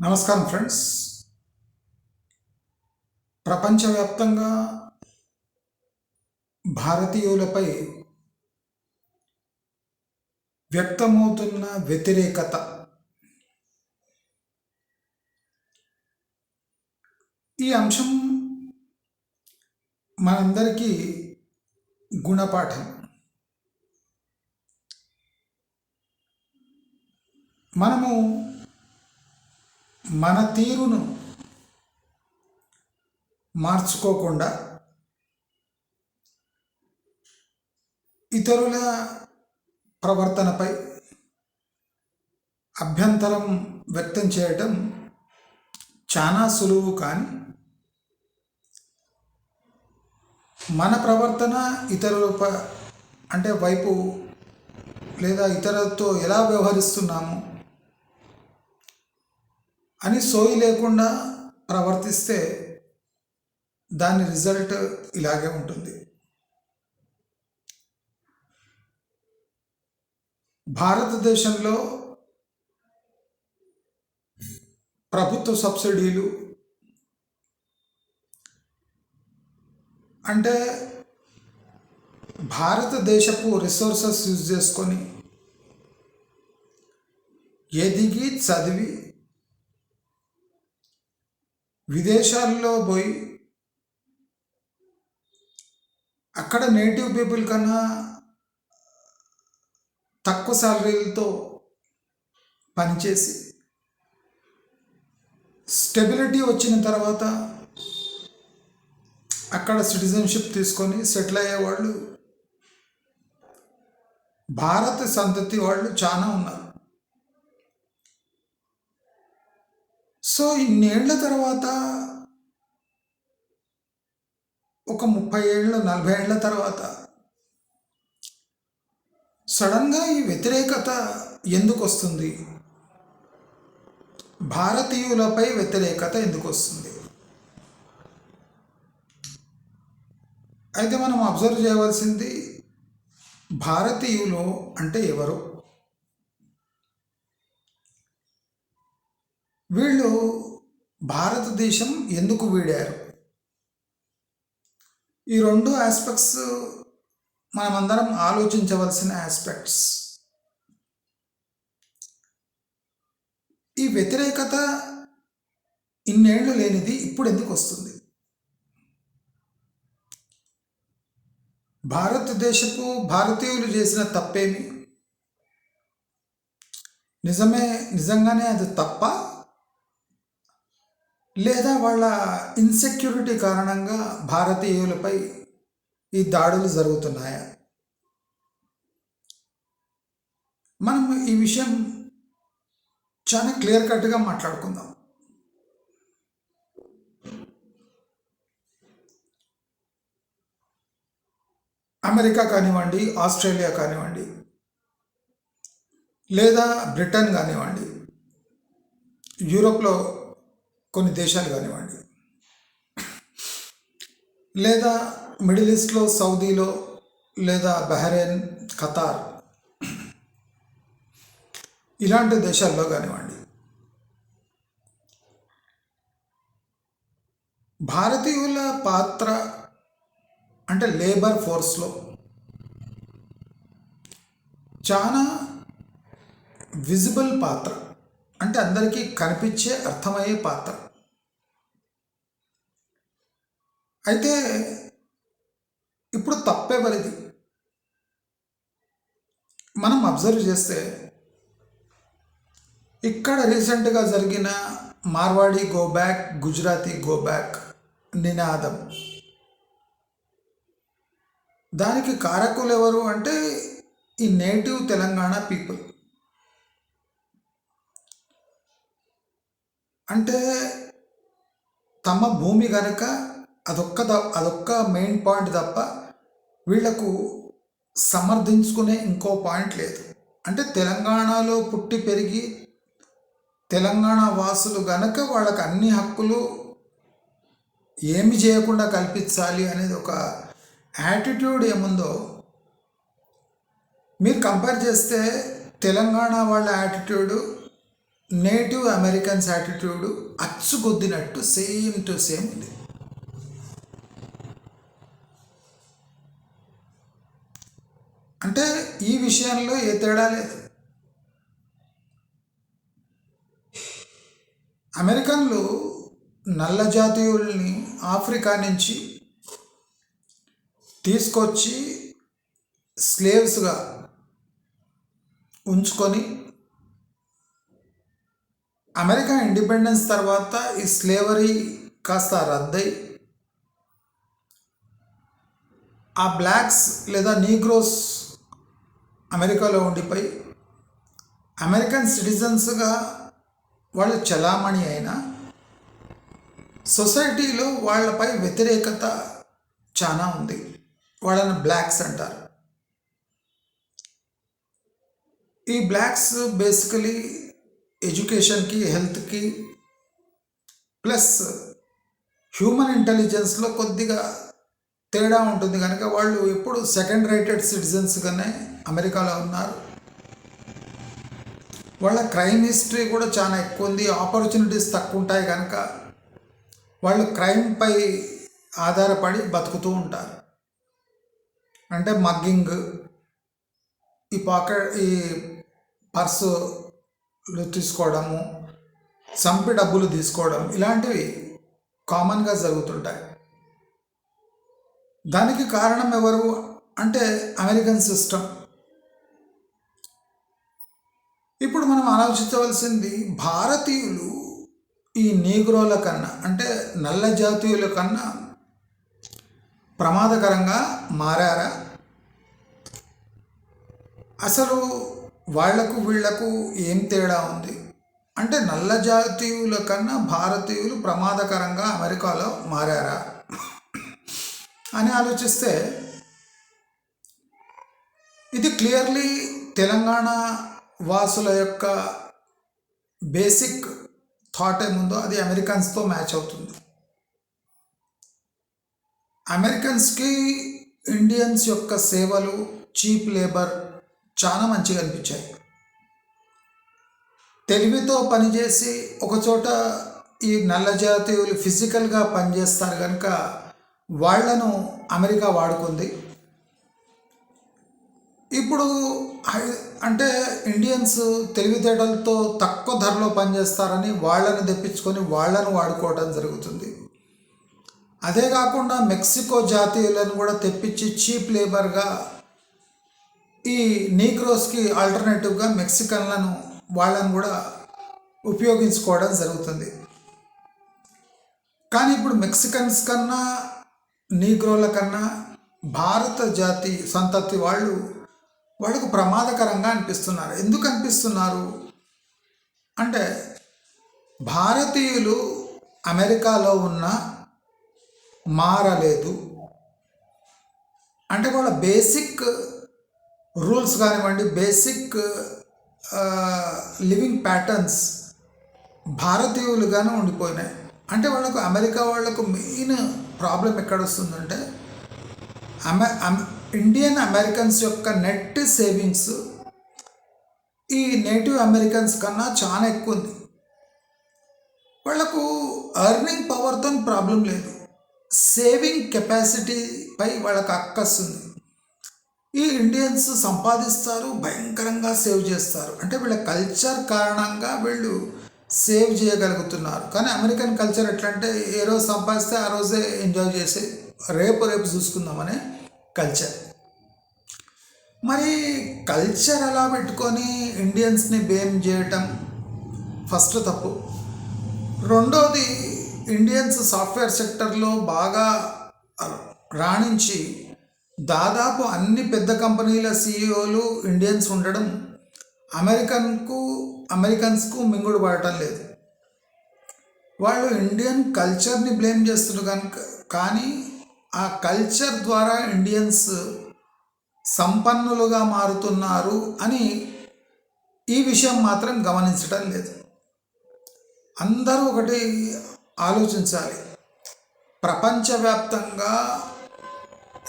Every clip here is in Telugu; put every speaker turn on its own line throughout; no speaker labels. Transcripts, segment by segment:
నమస్కారం ఫ్రెండ్స్. ప్రపంచవ్యాప్తంగా భారతీయులపై వ్యక్తమవుతున్న వ్యతిరేకత ఈ అంశం మనందరికీ గుణపాఠం. మనము మన తీరును మార్చుకోకుండా ఇతరుల ప్రవర్తనపై అభ్యంతరం వ్యక్తం చేయటం చాలా సులువు కానీ మన ప్రవర్తన ఇతరుల అంటే వైపు లేదా ఇతరులతో ఎలా వ్యవహరిస్తున్నాము అని సోయి లేకుండా ప్రవర్తిస్తే దాని రిజల్ట్ ఇలాగే ఉంటుంది. భారతదేశంలో ప్రభుత్వ సబ్సిడీలు అంటే భారతదేశపు రిసోర్సెస్ యూజ్ చేసుకొని ఎదిగి చదివి విదేశాల్లో పోయి అక్కడ నేటివ్ పీపుల్ కన్నా తక్కువ శాలరీలతో పనిచేసి స్టెబిలిటీ వచ్చిన తర్వాత అక్కడ సిటిజన్షిప్ తీసుకొని సెటిల్ అయ్యేవాళ్ళు భారత సంతతి వాళ్ళు చాలా ఉన్నారు. సో ఇన్నేళ్ళ తర్వాత ఒక ముప్పై ఏళ్ళు నలభై ఏళ్ళ తర్వాత సడన్గా ఈ వ్యతిరేకత ఎందుకు వస్తుంది? భారతీయులపై వ్యతిరేకత ఎందుకు వస్తుంది? అయితే మనం అబ్జర్వ్ చేయవలసింది భారతీయులు అంటే ఎవరు? వీళ్ళు భారతదేశం ఎందుకు వీడారు? ఈ రెండు ఆస్పెక్ట్స్ మనమందరం ఆలోచించవలసిన ఆస్పెక్ట్స్ ఈ వ్యతిరేకత ఇన్నేళ్ళు లేనిది ఇప్పుడు ఎందుకు వస్తుంది? భారతదేశపు భారతీయులు చేసిన తప్పేమి? నిజమే నిజంగానే అది తప్ప లేదా వాళ్ళ ఇన్సెక్యూరిటీ కారణంగా భారతీయులపై ఈ దాడులు జరుగుతున్నాయా? మనం ఈ విషయం చాలా క్లియర్ కట్గా మాట్లాడుకుందాం. అమెరికా కానివ్వండి ఆస్ట్రేలియా కానివ్వండి లేదా బ్రిటన్ కానివ్వండి యూరోప్లో కొన్ని దేశాలు కానివ్వండి. లేదా మిడిల్ ఈస్ట్లో సౌదీలో లేదా బహ్రెయిన్ ఖతార్ ఇలాంటి దేశాల్లో కానివ్వండి. భారతీయుల పాత్ర అంటే లేబర్ ఫోర్స్లో చాలా విజిబుల్ పాత్ర. అంటే అందరికీ కనిపించే అర్థమయ్యే పాత్ర. అయితే ఇప్పుడు తప్పెవరిది? మనం అబ్జర్వ్ చేస్తే ఇక్కడ రీసెంట్గా జరిగిన Marwadi go back Gujarati go back నినాదం. దానికి కారకులు ఎవరు అంటే ఈ నేటివ్ తెలంగాణ పీపుల్. అంటే తమ భూమి కనుక అదొక్క ద- అదొక్క మెయిన్ పాయింట్ తప్ప వీళ్ళకు సమర్థించుకునే ఇంకో పాయింట్ లేదు. అంటే తెలంగాణలో పుట్టి పెరిగి తెలంగాణ వాసులు గనక వాళ్ళకి అన్ని హక్కులు ఏమి చేయకుండా కల్పించాలి అనేది ఒక యాటిట్యూడ్ ఏముందో మీరు కంపేర్ చేస్తే తెలంగాణ వాళ్ళ యాటిట్యూడు నేటివ్ అమెరికన్స్ యాటిట్యూడ్ అచ్చుకొద్దినట్టు సేమ్ టు సేమ్ ఉంది. అంటే ఈ విషయంలో ఏ తేడా లేదు అమెరికన్లు నల్ల జాతీయుల్ని ఆఫ్రికా నుంచి తీసుకొచ్చి స్లేవ్స్గా ఉంచుకొని అమెరికా ఇండిపెండెన్స్ తర్వాత ఈ స్లేవరీ కాస్త రద్దయి ఆ బ్లాక్స్ లేదా నీగ్రోస్ అమెరికాలో ఉండిపోయి అమెరికన్ సిటిజన్స్గా వాళ్ళు చలామణి అయినా సొసైటీలో వాళ్ళపై వ్యతిరేకత చాలా ఉంది. వాళ్ళని బ్లాక్స్ అంటారు. ఈ బ్లాక్స్ బేసికలీ ఎడ్యుకేషన్కి హెల్త్కి ప్లస్ హ్యూమన్ ఇంటెలిజెన్స్లో కొద్దిగా తేడా ఉంటుంది. కనుక వాళ్ళు ఎప్పుడు సెకండ్ రేటెడ్ సిటిజన్స్గానే అమెరికాలో ఉన్నారు. వాళ్ళ క్రైమ్ హిస్టరీ కూడా చాలా ఎక్కువ ఉంది. ఆపర్చునిటీస్ తక్కువ ఉంటాయి కనుక వాళ్ళు క్రైమ్పై ఆధారపడి బతుకుతూ ఉంటారు. అంటే మగ్గింగ్ ఈ పాకెట్ ఈ పర్సు తీసుకోవడము చంపి డబ్బులు తీసుకోవడం ఇలాంటివి కామన్గా జరుగుతుంటాయి. దానికి కారణం ఎవరు? అంటే అమెరికన్ సిస్టమ్. ఇప్పుడు మనం ఆలోచించవలసింది భారతీయులు ఈ నీగ్రోల కన్నా అంటే నల్ల జాతీయుల కన్నా ప్రమాదకరంగా మారారా? అసలు వాళ్ళకు వీళ్ళకు ఏం తేడా ఉంది? అంటే నల్ల జాతీయుల కన్నా భారతీయులు ప్రమాదకరంగా అమెరికాలో మారారా? అని ఆలోచిస్తే ఇది క్లియర్లీ తెలంగాణ వాసుల యొక్క బేసిక్ థాట్ ఏముందో అది అమెరికన్స్తో మ్యాచ్ అవుతుంది. అమెరికన్స్కి ఇండియన్స్ యొక్క సేవలు చీప్ లేబర్ చాలా మంచిగా అనిపించాయి. తెలివితో పనిచేసి ఒకచోట ఈ నల్ల జాతీయులు ఫిజికల్గా పనిచేస్తారు కనుక వాళ్ళను అమెరికా వాడుకుంది. ఇప్పుడు హై- అంటే ఇండియన్స్ తెలివితేటలతో తక్కువ ధరలో పనిచేస్తారని వాళ్ళని తెప్పించుకొని వాళ్ళను వాడుకోవడం జరుగుతుంది. అదే కాకుండా మెక్సికో జాతీయులను కూడా తెప్పించి చీప్ లేబర్గా ఈ నీగ్రోస్కి ఆల్టర్నేటివ్గా మెక్సికన్లను వాళ్ళను కూడా ఉపయోగించుకోవడం జరుగుతుంది. కానీ ఇప్పుడు మెక్సికన్స్ కన్నా నీగ్రోల కన్నా భారత జాతి సంతతి వాళ్ళు వాళ్ళకు ప్రమాదకరంగా అనిపిస్తున్నారు. ఎందుకు అనిపిస్తున్నారు? అంటే భారతీయులు అమెరికాలో ఉన్న మారలేదు. అంటే వాళ్ళ బేసిక్ రూల్స్ కానివ్వండి బేసిక్ లివింగ్ ప్యాటర్న్స్ భారతీయులుగానే ఉండిపోయినాయి. అంటే వాళ్ళకు అమెరికా వాళ్ళకు మెయిన్ ప్రాబ్లం ఎక్కడ వస్తుందంటే అమె అమె- ఇండియన్ అమెరికన్స్ యొక్క నెట్ సేవింగ్స్ ఈ నేటివ్ అమెరికన్స్ కన్నా చాలా ఎక్కువ ఉంది వాళ్ళకు ఎర్నింగ్ పవర్తో ప్రాబ్లం లేదు. సేవింగ్ కెపాసిటీపై వాళ్ళకి అక్కస్తుంది ఈ ఇండియన్స్ సంపాదిస్తారు భయంకరంగా సేవ్ చేస్తారు. అంటే వీళ్ళ కల్చర్ కారణంగా వీళ్ళు సేవ్ చేయగలుగుతున్నారు. కానీ అమెరికన్ కల్చర్ ఎట్లా అంటే ఏ రోజు సంపాదిస్తే ఆ రోజే ఎంజాయ్ చేసి రేపు రేపు చూసుకుందామని కల్చర్ మరి కల్చర్ అలా పెట్టుకొని ఇండియన్స్ని బేమ్ చేయటం ఫస్ట్ తప్పు. రెండోది ఇండియన్స్ సాఫ్ట్వేర్ సెక్టర్లో బాగా రాణించి దాదాపు అన్ని పెద్ద కంపెనీల సీఈఓలు ఇండియన్స్ ఉండడం అమెరికన్కు అమెరికన్స్కు మింగుడు పడటం లేదు. వాళ్ళు ఇండియన్ కల్చర్ని బ్లేమ్ చేస్తున్నారు కనుక కానీ ఆ కల్చర్ ద్వారా ఇండియన్స్ సంపన్నులుగా మారుతున్నారు అని ఈ విషయం మాత్రం గమనించడం లేదు. అందరూ ఒకటి ఆలోచించాలి. ప్రపంచవ్యాప్తంగా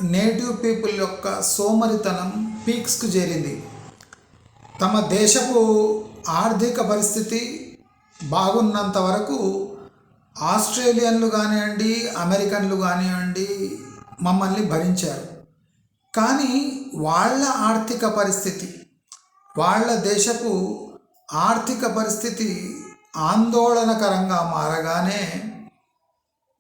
నేటివ్ పీపుల్ యొక్క సోమరితనం పీక్స్కు చేరింది. తమ దేశపు ఆర్థిక పరిస్థితి బాగున్నంత వరకు ఆస్ట్రేలియన్లు కానివ్వండి అమెరికన్లు కానివ్వండి మమ్మల్ని భరించారు. కానీ వాళ్ళ ఆర్థిక పరిస్థితి వాళ్ళ దేశపు ఆర్థిక పరిస్థితి ఆందోళనకరంగా మారగానే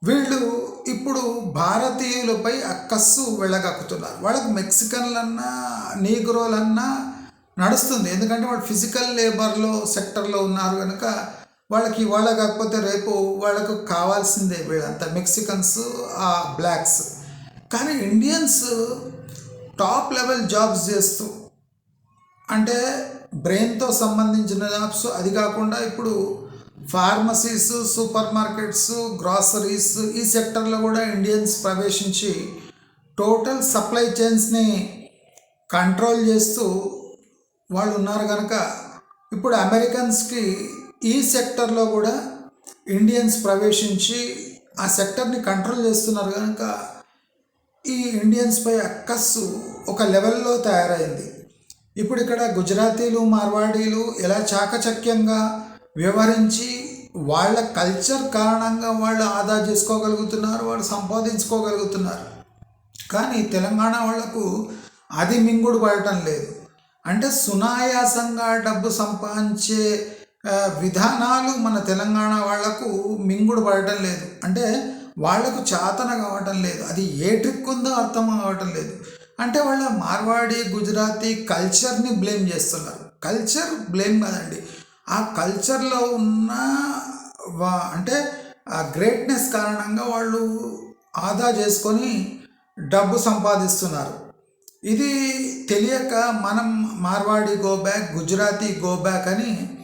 వీళ్ళు ఇప్పుడు భారతీయులపై అక్కస్సు వెళ్ళగక్కుతున్నారు. వాళ్ళకి మెక్సికన్లన్నా నీగ్రోలన్నా నడుస్తుంది. ఎందుకంటే వాళ్ళు ఫిజికల్ లేబర్లో సెక్టర్లో ఉన్నారు కనుక వాళ్ళకి ఇవాళ కాకపోతే రేపు వాళ్ళకు కావాల్సిందే వీళ్ళంతా మెక్సికన్స్ ఆ బ్లాక్స్ కానీ ఇండియన్స్ టాప్ లెవెల్ జాబ్స్ చేస్తూ అంటే బ్రెయిన్తో సంబంధించిన జాబ్స్ అది కాకుండా ఇప్పుడు ఫార్మసీస్ సూపర్ మార్కెట్స్ గ్రాసరీస్ ఈ సెక్టర్లో కూడా ఇండియన్స్ ప్రవేశించి టోటల్ సప్లై చైన్స్ని కంట్రోల్ చేస్తూ వాళ్ళు ఉన్నారు కనుక ఇప్పుడు అమెరికన్స్కి ఈ సెక్టర్లో కూడా ఇండియన్స్ ప్రవేశించి ఆ సెక్టర్ని కంట్రోల్ చేస్తున్నారు కనుక ఈ ఇండియన్స్పై అక్కస్సు ఒక లెవెల్లో తయారైంది. ఇప్పుడు ఇక్కడ గుజరాతీలు మార్వాడీలు ఎలా చాకచక్యంగా వ్యవహరించి వాళ్ళ కల్చర్ కారణంగా వాళ్ళు ఆదా చేసుకోగలుగుతున్నారు వాళ్ళు సంపాదించుకోగలుగుతున్నారు. కానీ తెలంగాణ వాళ్ళకు అది మింగుడు పడటం లేదు. అంటే సునాయాసంగా డబ్బు సంపాదించే విధానాలు మన తెలంగాణ వాళ్ళకు మింగుడు పడటం లేదు. అంటే వాళ్ళకు చాతన కావటం లేదు. అది ఏ ట్రిక్ ఉందో అర్థం కావటం లేదు. అంటే వాళ్ళ మార్వాడి గుజరాతీ కల్చర్ని బ్లేమ్ చేస్తున్నారు. కల్చర్ బ్లేమ్ కాదండి. ఆ కల్చర్లో ఉన్న వా- అంటే ఆ గ్రేట్నెస్ కారణంగా వాళ్ళు ఆదా చేసుకొని డబ్బు సంపాదిస్తున్నారు. ఇది తెలియక మనం Marwadi go back Gujarati go back అని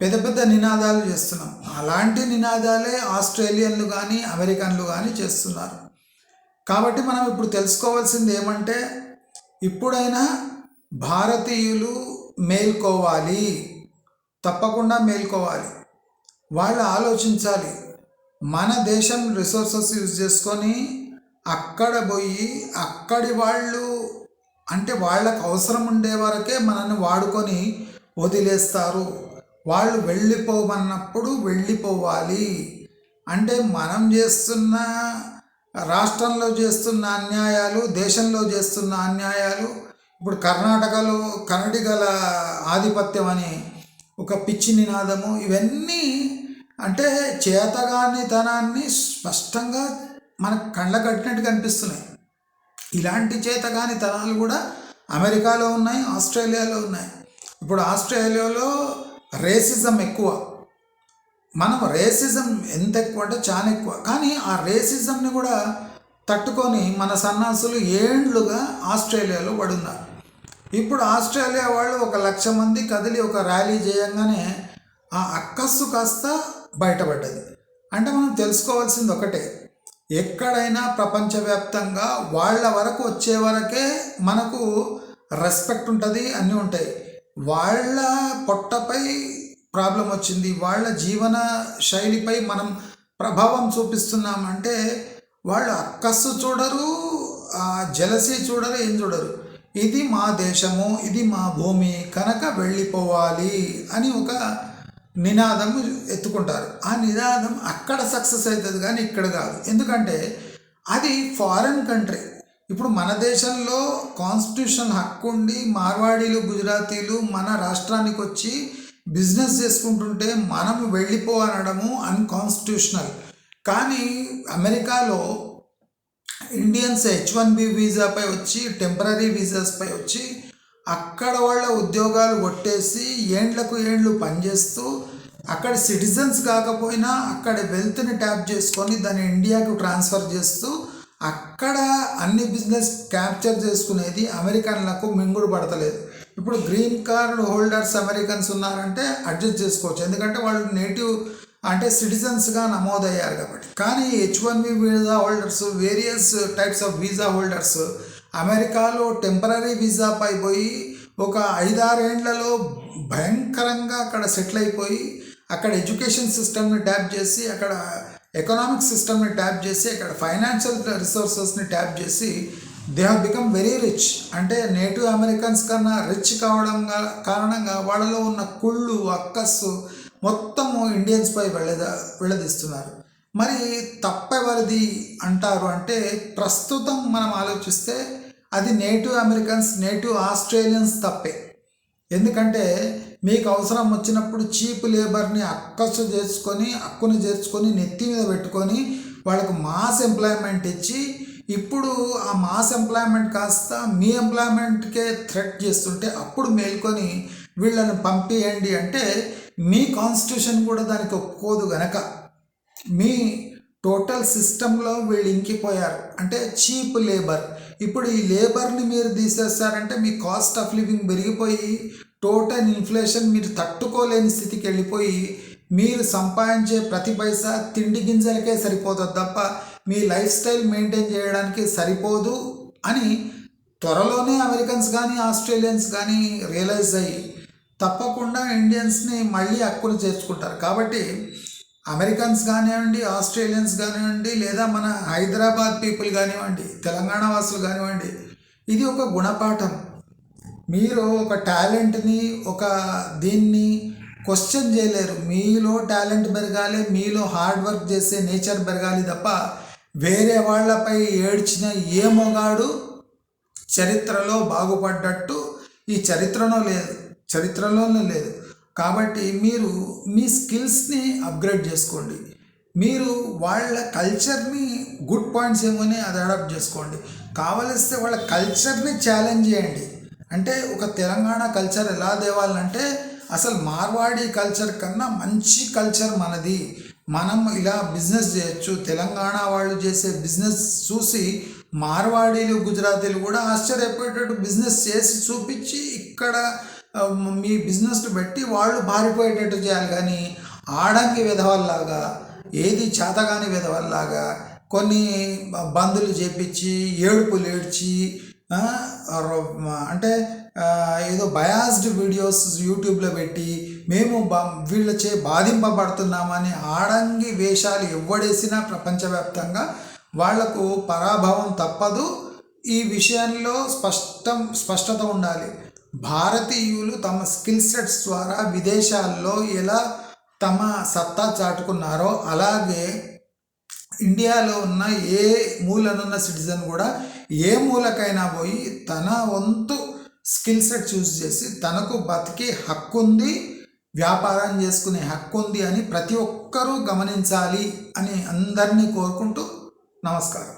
పెద్ద పెద్ద నినాదాలు చేస్తున్నాం. అలాంటి నినాదాలే ఆస్ట్రేలియన్లు కానీ అమెరికన్లు కానీ చేస్తున్నారు. కాబట్టి మనం ఇప్పుడు తెలుసుకోవాల్సింది ఏమంటే ఇప్పుడైనా భారతీయులు మేల్కోవాలి. తప్పకుండా మేల్కోవాలి. వాళ్ళు ఆలోచించాలి. మన దేశం రిసోర్సెస్ యూజ్ చేసుకొని అక్కడ పోయి అక్కడి వాళ్ళు అంటే వాళ్ళకు అవసరం ఉండే వరకే మనల్ని వాడుకొని వదిలేస్తారు. వాళ్ళు వెళ్ళిపోమన్నప్పుడు వెళ్ళిపోవాలి. అంటే మనం చేస్తున్న రాష్ట్రంలో చేస్తున్న అన్యాయాలు దేశంలో చేస్తున్న అన్యాయాలు ఇప్పుడు కర్ణాటకలో కన్నడిగల ఆధిపత్యం అని ఒక పిచ్చి నినాదము ఇవన్నీ అంటే చేతగానితనాన్ని స్పష్టంగా మనకు కళ్ళ కట్టినట్టు కనిపిస్తున్నాయి. ఇలాంటి చేతగాని తనాలు కూడా అమెరికాలో ఉన్నాయి ఆస్ట్రేలియాలో ఉన్నాయి. ఇప్పుడు ఆస్ట్రేలియాలో రేసిజం ఎక్కువ. మనం రేసిజం ఎంత ఎక్కువ అంటే చాలా ఎక్కువ. కానీ ఆ రేసిజంని కూడా తట్టుకొని మన సన్నాసులు ఏండ్లుగా ఆస్ట్రేలియాలో పడున్నారు. ఇప్పుడు ఆస్ట్రేలియా వాళ్ళు ఒక లక్ష మంది కదిలి ఒక ర్యాలీ చేయంగానే ఆ అక్కస్సు కాస్త బయటపడ్డది. అంటే మనం తెలుసుకోవాల్సింది ఒకటే. ఎక్కడైనా ప్రపంచవ్యాప్తంగా వాళ్ళ వరకు వచ్చే వరకే మనకు రెస్పెక్ట్ ఉంటుంది అన్నీ ఉంటాయి. వాళ్ళ పొట్టపై ప్రాబ్లం వచ్చింది వాళ్ళ జీవన శైలిపై మనం ప్రభావం చూపిస్తున్నామంటే వాళ్ళు అక్కస్సు చూడరు ఆ జలసి చూడరు ఏం చూడరు. ఇది మా దేశము ఇది మా భూమి కనుక వెళ్ళిపోవాలి అని ఒక నినాదం ఎత్తుకుంటారు. ఆ నినాదం అక్కడ సక్సెస్ అవుతుంది కానీ ఇక్కడ కాదు. ఎందుకంటే అది ఫారెన్ కంట్రీ. ఇప్పుడు మన దేశంలో కాన్స్టిట్యూషన్ హక్కు ఉండి మార్వాడీలు గుజరాతీలు మన రాష్ట్రానికి వచ్చి బిజినెస్ చేసుకుంటుంటే మనం వెళ్ళిపోవనడము అన్కాన్స్టిట్యూషనల్ కానీ అమెరికాలో ఇండియన్స్ హెచ్ వన్ బి వీసాపై వచ్చి టెంపరీ వీసాస్పై వచ్చి అక్కడ వాళ్ళ ఉద్యోగాలు కొట్టేసి ఏండ్లకు ఏండ్లు పనిచేస్తూ అక్కడ సిటిజన్స్ కాకపోయినా అక్కడ వెల్త్ని ట్యాప్ చేసుకొని దాన్ని ఇండియాకు ట్రాన్స్ఫర్ చేస్తూ అక్కడ అన్ని బిజినెస్ క్యాప్చర్ చేసుకునేది అమెరికన్లకు మింగుడు పడతలేదు. ఇప్పుడు గ్రీన్ కార్డ్ హోల్డర్స్ అమెరికన్స్ ఉన్నారంటే అడ్జస్ట్ చేసుకోవచ్చు. ఎందుకంటే వాళ్ళు నేటివ్ అంటే సిటిజన్స్గా నమోదయ్యారు కాబట్టి. కానీ H one B visa holders various types of visa holders అమెరికాలో టెంపరీ వీసాపై పోయి ఒక ఐదారేండ్లలో భయంకరంగా అక్కడ సెటిల్ అయిపోయి అక్కడ ఎడ్యుకేషన్ సిస్టమ్ని ట్యాప్ చేసి అక్కడ ఎకనామిక్ సిస్టమ్ని ట్యాప్ చేసి అక్కడ ఫైనాన్షియల్ రిసోర్సెస్ని ట్యాప్ చేసి they have become very rich అంటే నేటివ్ అమెరికన్స్ కన్నా రిచ్ కావడం కారణంగా వాళ్ళలో ఉన్న కుళ్ళు అక్కస్సు మొత్తము ఇండియన్స్పై వెళ్ళద వెళ్ళదీస్తున్నారు. మరి తప్పెవరిది అంటారు అంటే ప్రస్తుతం మనం ఆలోచిస్తే అది నేటివ్ అమెరికన్స్ నేటివ్ ఆస్ట్రేలియన్స్ తప్పే. ఎందుకంటే మీకు అవసరం వచ్చినప్పుడు చీప్ లేబర్ని అక్కసు చేసుకొని అక్కును చేర్చుకొని నెత్తి మీద పెట్టుకొని వాళ్ళకు మాస్ ఎంప్లాయ్మెంట్ ఇచ్చి ఇప్పుడు ఆ మాస్ ఎంప్లాయ్మెంట్ కాస్త మీ ఎంప్లాయ్మెంట్కే థ్రెట్ చేస్తుంటే అప్పుడు మేల్కొని వీళ్ళని పంపియండి అంటే మీ కాన్స్టిట్యూషన్ కూడా దానికి ఒప్పుకోదు గనక. మీ టోటల్ సిస్టంలో వీళ్ళు ఇంకిపోయారు. అంటే చీప్ లేబర్. ఇప్పుడు ఈ లేబర్ని మీరు తీసేస్తారంటే మీ కాస్ట్ ఆఫ్ లివింగ్ పెరిగిపోయి టోటల్ ఇన్ఫ్లేషన్ మీరు తట్టుకోలేని స్థితికి వెళ్ళిపోయి మీరు సంపాదించే ప్రతి పైసా తిండి గింజలకే సరిపోతుంది తప్ప మీ లైఫ్ స్టైల్ మెయింటైన్ చేయడానికి సరిపోదు అని త్వరలోనే అమెరికన్స్ కానీ ఆస్ట్రేలియన్స్ కానీ రియలైజ్ అయ్యి తప్పకుండా ఇండియన్స్ని మళ్ళీ హక్కును చేర్చుకుంటారు. కాబట్టి అమెరికన్స్ కానివ్వండి ఆస్ట్రేలియన్స్ కానివ్వండి లేదా మన హైదరాబాద్ పీపుల్ కానివ్వండి తెలంగాణ వాసులు కానివ్వండి ఇది ఒక గుణపాఠం. మీరు ఒక టాలెంట్ని ఒక దీన్ని క్వశ్చన్ చేయలేరు. మీలో టాలెంట్ పెరగాలి మీలో హార్డ్ వర్క్ చేసే నేచర్ పెరగాలి తప్ప వేరే వాళ్ళపై ఏడ్చిన ఏ మొగాడు చరిత్రలో బాగుపడ్డట్టు ఈ చరిత్రలో లేదు చరిత్రలోనే లేదు. కాబట్టి మీరు మీ స్కిల్స్ని అప్గ్రేడ్ చేసుకోండి. మీరు వాళ్ళ కల్చర్ని గుడ్ పాయింట్స్ ఏమని అది అడాప్ట్ చేసుకోండి. కావలిస్తే వాళ్ళ కల్చర్ని ఛాలెంజ్ చేయండి. అంటే ఒక తెలంగాణ కల్చర్ ఎలా తేవాలంటే అసలు మార్వాడి కల్చర్ కన్నా మంచి కల్చర్ మనది. మనం ఇలా బిజినెస్ చేయొచ్చు. తెలంగాణ వాళ్ళు చేసే బిజినెస్ చూసి మార్వాడీలు గుజరాతీలు కూడా ఆశ్చర్యపోయేటట్టు బిజినెస్ చేసి చూపించి ఇక్కడ మీ బిజినెస్ పెట్టి వాళ్ళు బారిపోయేటట్టు చేయాలి. కానీ ఆడంగి విధవల్లాగా ఏది చేతగాని విధవల్లాగా కొన్ని బందులు చేపించి ఏడుపులు ఏడ్చి అంటే ఏదో బయాస్డ్ వీడియోస్ యూట్యూబ్లో పెట్టి మేము బా వీళ్ళచే బాధింపబడుతున్నామని ఆడంగి వేషాలు ఎవ్వడేసినా ప్రపంచవ్యాప్తంగా వాళ్ళకు పరాభవం తప్పదు. ఈ విషయంలో స్పష్టం స్పష్టత ఉండాలి. భారతీయులు తమ స్కిల్ సెట్స్ ద్వారా విదేశాల్లో ఎలా తమ సత్తా చాటుకున్నారో అలాగే ఇండియాలో ఉన్న ఏ మూలనున్న సిటిజన్ కూడా ఏ మూలకైనా పోయి తన వంతు స్కిల్ సెట్ చూస్ చేసి తనకు బతికే హక్కు ఉంది వ్యాపారం చేసుకునే హక్కు ఉంది అని ప్రతి ఒక్కరూ గమనించాలి అని అందరినీ కోరుకుంటూ నమస్కారం.